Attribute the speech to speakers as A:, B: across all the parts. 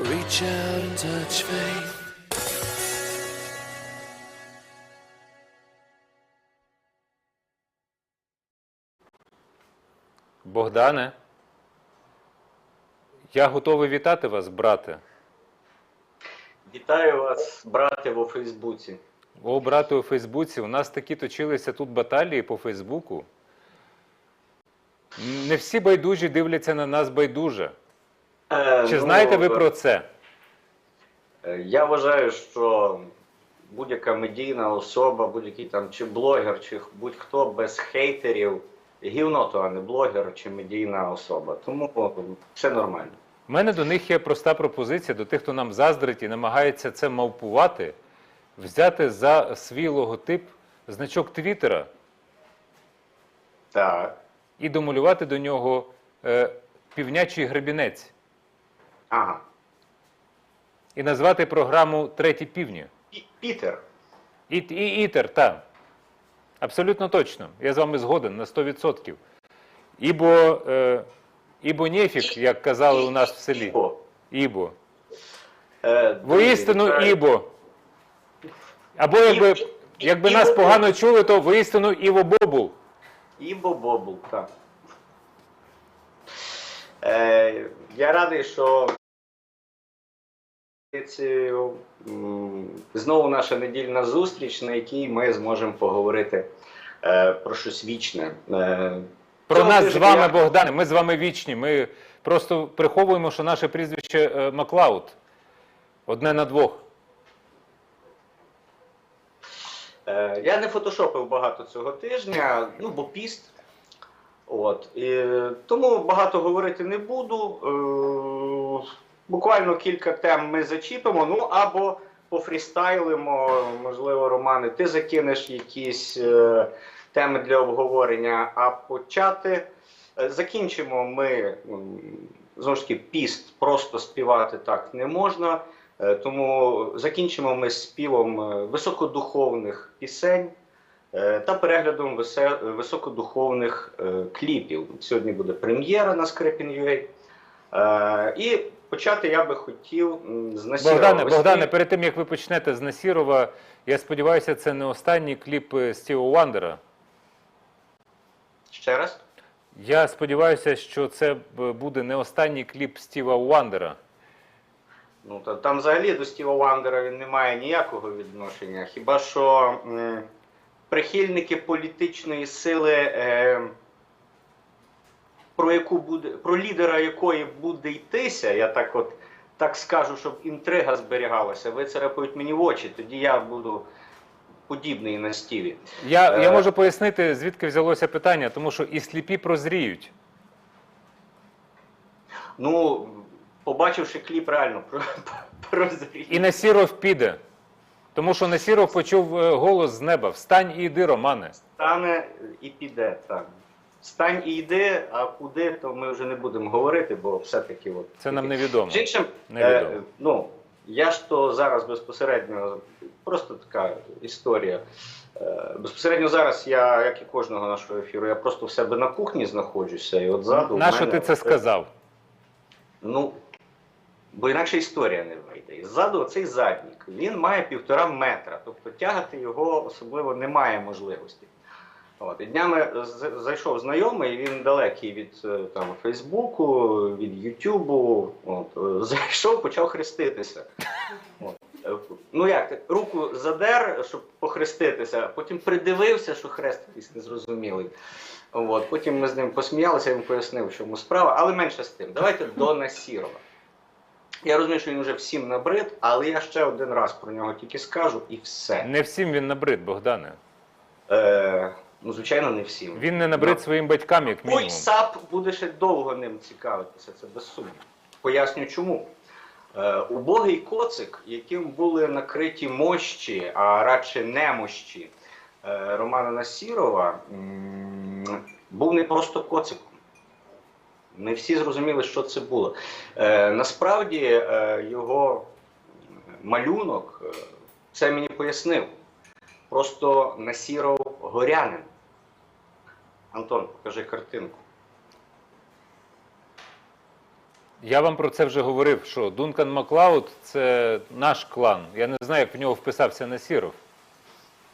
A: Reach out and touch faith.
B: Богдане, я готовий вітати вас, брате.
C: Вітаю вас, брате, у Фейсбуці.
B: О, брате, у Фейсбуці, у нас такі точилися тут баталії по Фейсбуку. Не всі байдужі дивляться на нас байдуже.
C: Е,
B: Чи
C: ну,
B: знаєте ви про це?
C: е, Я вважаю, що будь-яка медійна особа, будь-який там чи блогер, чи будь-хто без хейтерів, гівно то, а не блогер чи медійна особа. Тому все нормально.
B: У мене до них є проста пропозиція до тих, хто нам заздрить і намагається це мавпувати, взяти за свій логотип значок Твіттера
C: Так.
B: і домалювати до нього е, півнячий гребінець
C: Ага.
B: і назвати програму Треті півні.
C: Пі- Пітер.
B: І, і ітер, так. Абсолютно точно. Я з вами згоден на 100%. Ібо, е, ібо нефік, як казали у нас в селі.
C: О,
B: Ібо.
C: е,
B: Воістину
C: вітаю.
B: ібо. Або якби,
C: Ібо-
B: якби
C: Ібо
B: нас погано чули, то воістину Іво Бобул.
C: Ібо Бобул, так. Е, я радий, що ці, знову наша недільна зустріч, на якій ми зможемо поговорити е, про щось вічне. Е,
B: Про нас з вами,
C: я-
B: Богдане, ми з вами вічні. Ми просто приховуємо, що наше прізвище е, Маклауд. Одне на двох.
C: Е, Я не фотошопив багато цього тижня, ну бо піст. От. І, тому багато говорити не буду. Е, буквально кілька тем ми зачіпимо, ну або пофрістайлимо, можливо, Романе, ти закинеш якісь е, теми для обговорення, а почати. е, Закінчимо ми знову ж таки піст, просто співати так не можна. Е, Тому закінчимо ми співом е, високодуховних пісень та переглядом високодуховних кліпів. Сьогодні буде прем'єра на Скрипін.ua. І почати я би хотів з Насірова.
B: Богдане,
C: Ось
B: Богдане, перед тим як ви почнете з Насірова, я сподіваюся, це не останній кліп е, Стіва Уандера.
C: Ще раз.
B: Я сподіваюся, що це буде не останній кліп Стіва Уандера.
C: Ну, та, там взагалі до Стіва Вандера він не має ніякого відношення. Хіба що м, прихильники політичної сили, е, про, яку буде, про лідера якої буде йтися, я так от так скажу, щоб інтрига зберігалася, вицарапають мені в очі, тоді я буду подібний на Стіві.
B: Я, я
C: Е.
B: можу пояснити, звідки взялося питання, тому що і сліпі прозріють.
C: Ну, побачивши кліп, реально про, прозрів.
B: І Насіров піде. Тому що Насіров почув е, голос з неба: Встань і йди, Романе.
C: Стане і піде так. Стань і йди, а куди, то ми вже не будемо говорити, бо все-таки от.
B: Це нам невідомо.
C: Іншим,
B: Невідомо.
C: е, ну, я ж то зараз безпосередньо, просто така історія. Е, безпосередньо зараз я, як і кожного нашого ефіру, я просто в себе на кухні знаходжуся, і от ззаду. в
B: Нащо ти це сказав?
C: Ну, бо інакше історія не вийде. І ззаду цей заднік, він має півтора метра, тобто тягати його особливо немає можливості. От, і днями зайшов знайомий, він далекий від е, там, Фейсбуку, від Ютубу. От, е, зайшов, почав хреститися. От. Е, Ну як, руку задер, щоб похреститися, потім придивився, що хрест якийсь незрозумілий. От, потім ми з ним посміялися, він пояснив, в чому справа, але менше з тим. Давайте до Насірова. Я розумію, що він вже всім набрид, але я ще один раз про нього тільки скажу і все.
B: Не всім він набрид, Богдане.
C: Е, ну, звичайно, не всім.
B: Він не набрид
C: Ну,
B: своїм батькам, як
C: Ой. САП буде ще довго ним цікавитися, це без сумніву. Поясню чому. Е, убогий коцик, яким були накриті мощі, а радше немощі е, Романа Насірова, м, був не просто коциком. Не всі зрозуміли, що це було. Е, насправді е, його малюнок е, це мені пояснив. Просто Насіров горянин. Антон, покажи картинку.
B: Я вам про це вже говорив, що Дункан Маклауд це наш клан. Я не знаю, як в нього вписався Насіров.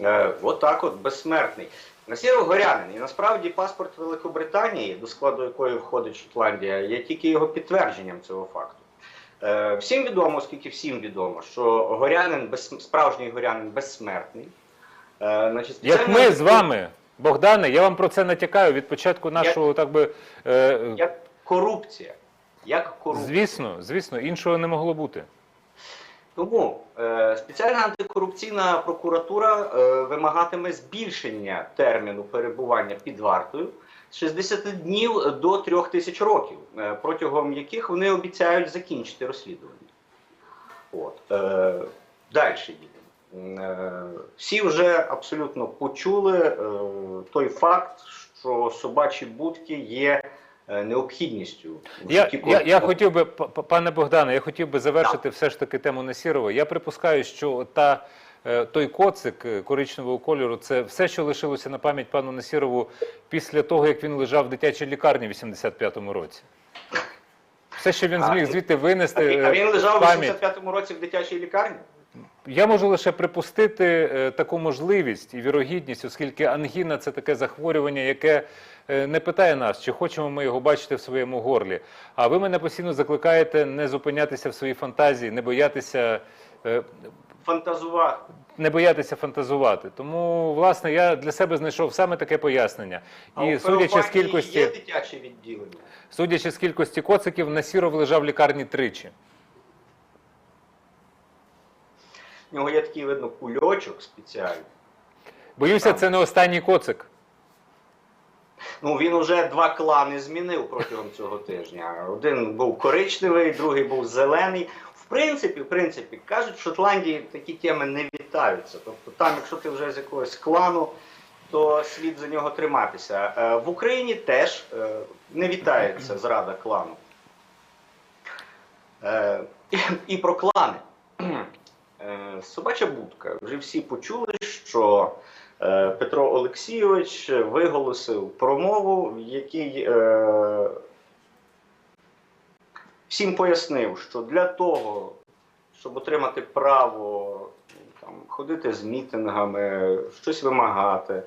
C: Е, от так от, безсмертний. Насіров горянин. І насправді паспорт Великобританії, до складу якої входить Шотландія, є тільки його підтвердженням цього факту. Е, всім відомо, оскільки всім відомо, що горянин, без, справжній горянин безсмертний. Е, значить,
B: Як ми з вами, Богдане, я вам про це натякаю від початку нашого, так би. Е,
C: Як корупція. Як корупція.
B: звісно, звісно, іншого не могло бути.
C: Тому е, спеціальна антикорупційна прокуратура е, вимагатиме збільшення терміну перебування під вартою з 60 днів до 3 тисяч років, е, протягом яких вони обіцяють закінчити розслідування. От. Е, далі їдемо. Е, всі вже абсолютно почули е, той факт, що собачі будки є е, необхідністю.
B: Я, я, я хотів би, пане Богдане, я хотів би завершити все ж таки тему Насірова. Я припускаю, що та, той коцик коричневого кольору це все, що лишилося на пам'ять пану Насірову після того, як він лежав в дитячій лікарні в 85-му році. Все, що він зміг звідти винести.
C: А він, а він лежав
B: пам'ять.
C: 85-му році в дитячій лікарні?
B: Я можу лише припустити е, таку можливість і вірогідність, оскільки ангіна це таке захворювання, яке е, не питає нас, чи хочемо ми його бачити в своєму горлі. А ви мене постійно закликаєте не зупинятися в своїй фантазії, не боятися. е,
C: Фантазувати.
B: Не боятися фантазувати. Тому, власне, я для себе знайшов саме таке пояснення.
C: А
B: І судячи з кількості,
C: є дитяче відділення.
B: судячи з кількості коциків, Насіров лежав в лікарні тричі.
C: В нього є такий, видно, кульочок спеціальний.
B: Боюся,
C: Так.
B: це не останній коцик.
C: Ну, він уже два клани змінив протягом цього тижня. Один був коричневий, другий був зелений. В принципі, в принципі, кажуть, в Шотландії такі теми не вітаються. Тобто там, якщо ти вже з якогось клану, то слід за нього триматися. Е, В Україні теж е, не вітається зрада клану. Е, І про клани. Е, Собача будка. Вже всі почули, що е, Петро Олексійович виголосив промову, в якій е, всім пояснив, що для того, щоб отримати право там, ходити з мітингами, щось вимагати,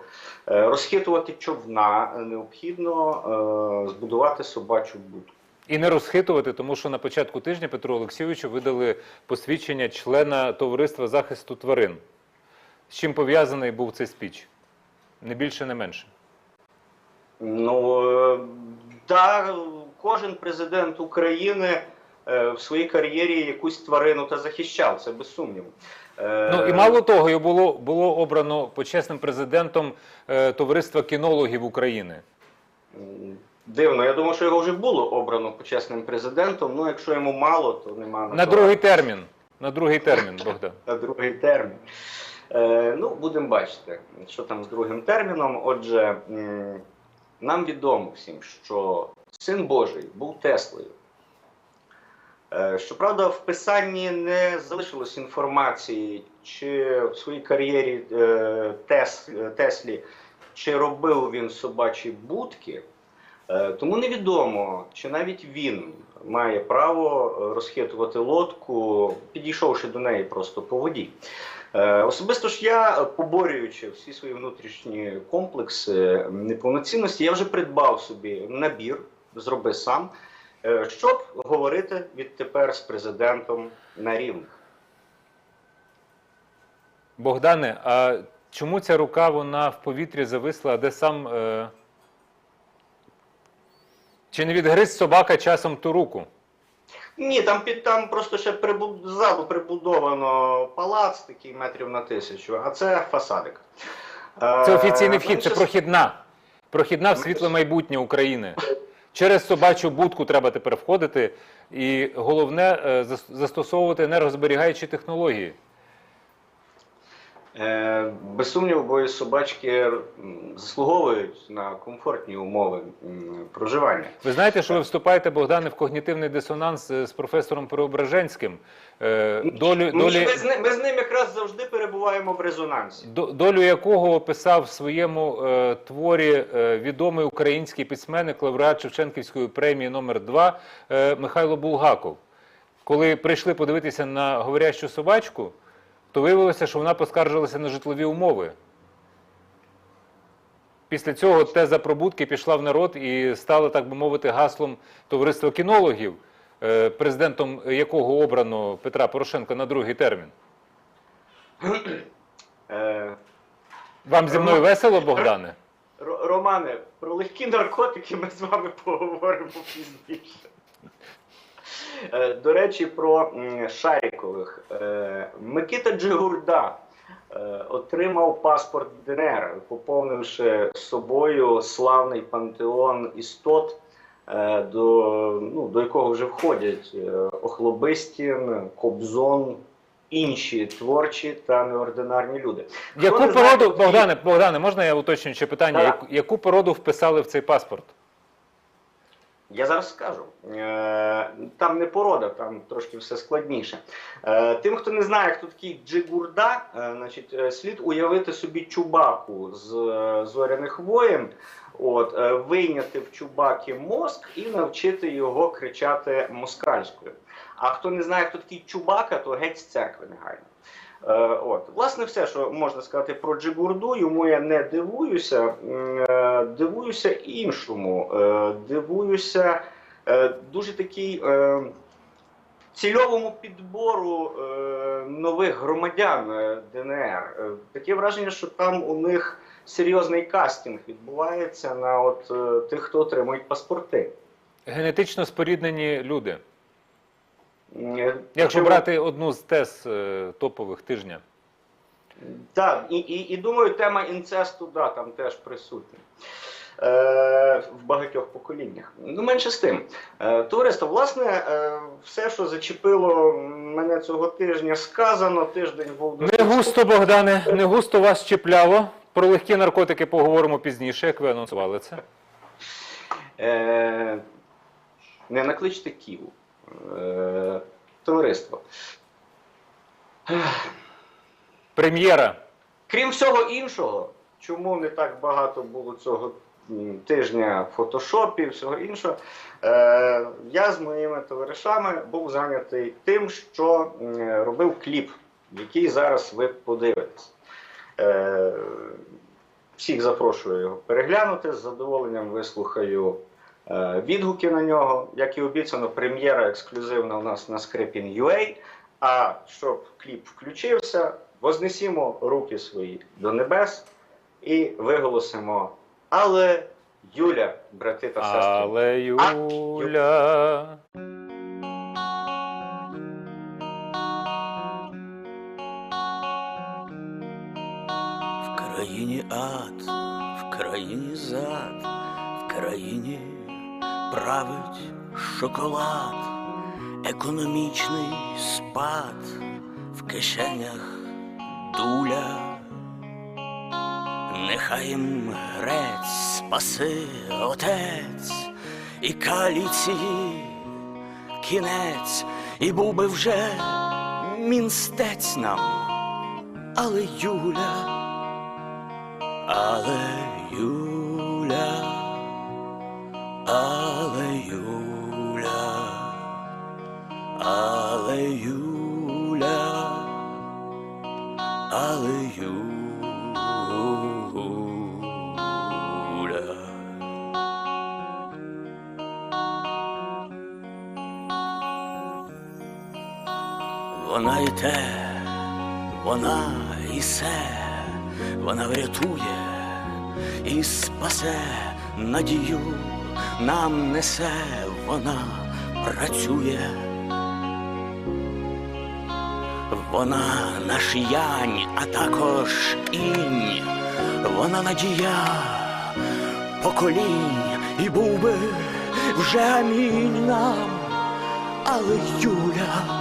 C: розхитувати човна, необхідно збудувати собачу будку.
B: І не розхитувати, тому що на початку тижня Петру Олексійовичу видали посвідчення члена товариства захисту тварин. З чим пов'язаний був цей спіч? Не більше, не менше.
C: Ну е, да, кожен президент України е, в своїй кар'єрі якусь тварину та захищав, це без сумніву. Е,
B: Ну і мало того, його було, було обрано почесним президентом товариства кінологів України.
C: Дивно, я думаю, що його вже було обрано почесним президентом. Ну, якщо йому мало, то нема
B: На
C: то.
B: другий термін. На другий термін, Богдан.
C: на другий термін. Е, ну, будемо бачити, що там з другим терміном. Отже, нам відомо всім, що син Божий був Теслою. Е, Щоправда, в писанні не залишилось інформації, чи в своїй кар'єрі е, Тес, Теслі, чи робив він собачі будки. Е, Тому невідомо, чи навіть він має право е, розхитувати лодку, підійшовши до неї просто по воді. Е, Особисто ж я, поборюючи всі свої внутрішні комплекси неповноцінності, я вже придбав собі набір, зроби сам, щоб говорити відтепер з президентом на рівних.
B: Богдане, а чому ця рука вона в повітрі зависла, а де сам. Е... Чи не відгриз собака часом ту руку?
C: Ні, там під там просто ще прибу... ззаду прибудовано палац, такий метрів на тисячу, а це фасадик.
B: Це
C: Е,
B: офіційний вхід, це прохідна. Прохідна в світле майбутнє України. Через собачу будку треба тепер входити, і головне е, застосовувати енергозберігаючі технології.
C: Е, Без сумніву, бо собачки заслуговують на комфортні умови проживання.
B: Ви знаєте, що ви вступаєте, Богдане, в когнітивний дисонанс е, з професором Преображенським. Е, Долю, долі,
C: ми, з ним, ми з ним якраз завжди перебуваємо в резонансі.
B: долю якого описав в своєму е, творі е, відомий український письменник, лауреат Шевченківської премії номер 2 е, Михайло Булгаков. Коли прийшли подивитися на говорящу собачку, то виявилося, що вона поскаржилася на житлові умови. Після цього теза пробудки пішла в народ і стала, так би мовити, гаслом товариства кінологів, е, президентом якого обрано Петра Порошенка на другий термін.
C: Е,
B: Вам зі мною весело, Богдане?
C: Романе, про легкі наркотики ми з вами поговоримо пізніше. Е, До речі, про м, Шарікових. Е, Микита Джигурда е, отримав паспорт ДНР, поповнивши собою славний пантеон істот, до, ну, до якого вже входять Охлобистін, Кобзон, інші творчі та неординарні люди.
B: Яку
C: не знає,
B: Богдане, Богдане, можна я уточнююче питання?
C: Так.
B: Яку породу вписали в цей паспорт?
C: Я зараз скажу. Е, Там не порода, там трошки все складніше. Е, Тим, хто не знає, хто такий Джигурда, е, значить, слід уявити собі чубаку з зоряних воєн, от, вийняти в чубаки мозк і навчити його кричати москальською. А хто не знає, хто такий чубака, то геть з церкви негайно. Е, От, власне, все, що можна сказати про Джигурду, йому я не дивуюся. Е, Дивуюся іншому. Е, Дивуюся дуже такий цільовому підбору нових громадян ДНР. Таке враження, що там у них серйозний кастинг відбувається на от тих, хто отримують паспорти.
B: Генетично споріднені люди.
C: М,
B: Якщо брати одну з тез е, топових тижня.
C: Так, і, і, і думаю, тема інцесту, да, там теж присутня. Е, в багатьох поколіннях. Ну, менше з тим. Е, товариство, власне, е, все, що зачепило мене цього тижня, сказано. Тиждень був
B: Не густо, Богдане, не густо вас чіпляло. Про легкі наркотики поговоримо пізніше, як ви анонсували це.
C: Е, не накличте Ківу. Е, товариство.
B: Прем'єра.
C: Крім всього іншого, чому не так багато було цього тижня фотошопів, всього іншого, е, я з моїми товаришами був зайнятий тим, що робив кліп, який зараз ви подивитесь. Е, всіх запрошую його переглянути. З задоволенням вислухаю відгуки на нього. Як і обіцяно, прем'єра ексклюзивна у нас на Scrapin.ua. А щоб кліп включився, вознесімо руки свої до небес і виголосимо Але Юля, брати та сестри.
B: Але Юля.
A: В країні ад, в країні зад, в країні править шоколад, економічний спад, в кишенях дуля. Нехай їм грець спаси отець і каліції кінець, і був би вже мінстець нам, але Юля, але Юля, і те, вона і се, вона врятує і спасе надію, нам несе, вона працює. Вона наш янь, а також інь, вона надія поколінь, і був би вже амінь нам, але Юля.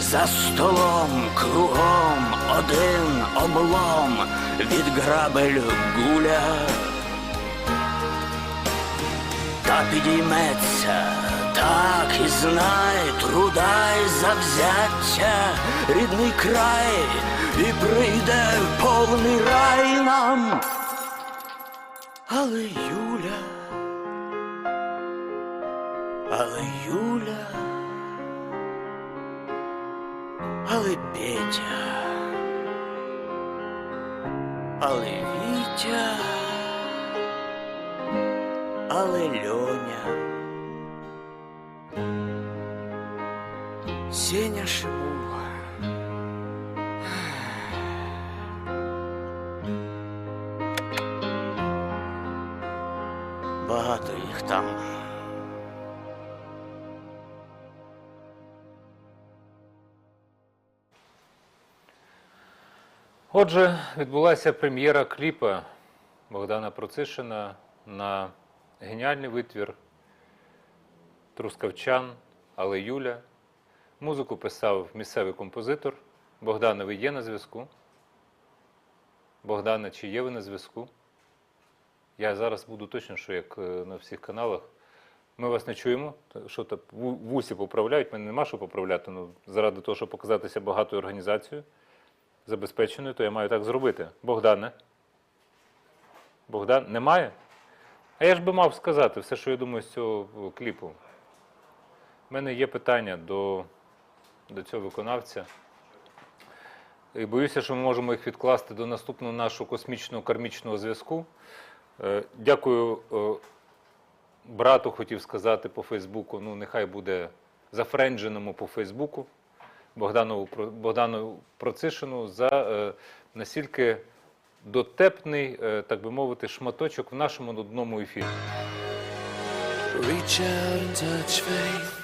A: за столом кругом один облом від грабель гуля. Та підійметься, так і знай, труда й завзяття, рідний край, і прийде повний рай нам. Але Юля, але Юля, але Петя, але Вітя, але Льоня, Сеня Шимула. Багато їх там.
B: Отже, відбулася прем'єра кліпа Богдана Процишина на геніальний витвір Трускавчан, але Юля. Музику писав місцевий композитор. Богдане, ви є на зв'язку? Богдане, чи є ви на зв'язку? Я зараз буду точно, що як е, на всіх каналах. Ми вас не чуємо. Що то в поправляють, мене нема що поправляти. Ну, заради того, щоб показатися багатою організацією забезпеченою, то я маю так зробити. Богдане. Богдан, немає? А я ж би мав сказати все, що я думаю з цього е, кліпу. У мене є питання до, до цього виконавця. І боюся, що ми можемо їх відкласти до наступного нашого космічного кармічного зв'язку. Е, Дякую е, брату, хотів сказати по Фейсбуку. Ну, нехай буде зафрендженому по Фейсбуку. Богданову, Про- Богдану Процишину за е, настільки дотепний, е, так би мовити, шматочок в нашому нудному ефірі.
A: Reach out and touch faith.